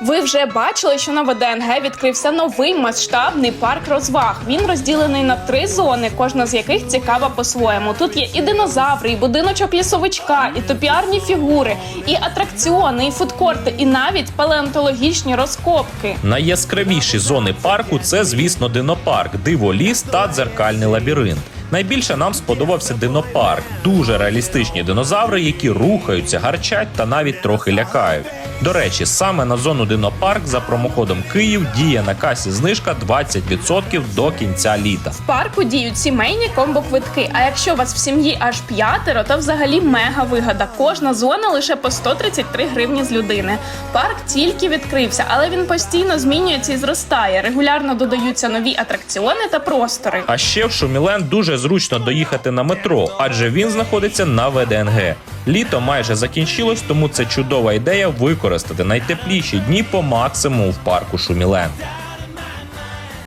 Ви вже бачили, що на ВДНГ відкрився новий масштабний парк розваг. Він розділений на три зони, кожна з яких цікава по-своєму. Тут є і динозаври, і будиночок лісовичка, і топіарні фігури, і атракціони, і фудкорти, і навіть палеонтологічні розкопки. Найяскравіші зони парку це, звісно, динопарк, диволіс та дзеркальний лабіринт. Найбільше нам сподобався динопарк. Дуже реалістичні динозаври, які рухаються, гарчать та навіть трохи лякають. До речі, саме на зону динопарк за промокодом Київ діє на касі знижка 20% до кінця літа. В парку діють сімейні комбо-квитки. А якщо у вас в сім'ї аж п'ятеро, то взагалі мега вигода. Кожна зона лише по 133 гривні з людини. Парк тільки відкрився, але він постійно змінюється і зростає. Регулярно додаються нові атракціони та простори. А ще в Шумілен дуже зручно доїхати на метро, адже він знаходиться на ВДНГ. Літо майже закінчилось, тому це чудова ідея використати найтепліші дні по максимуму в парку Шумілен.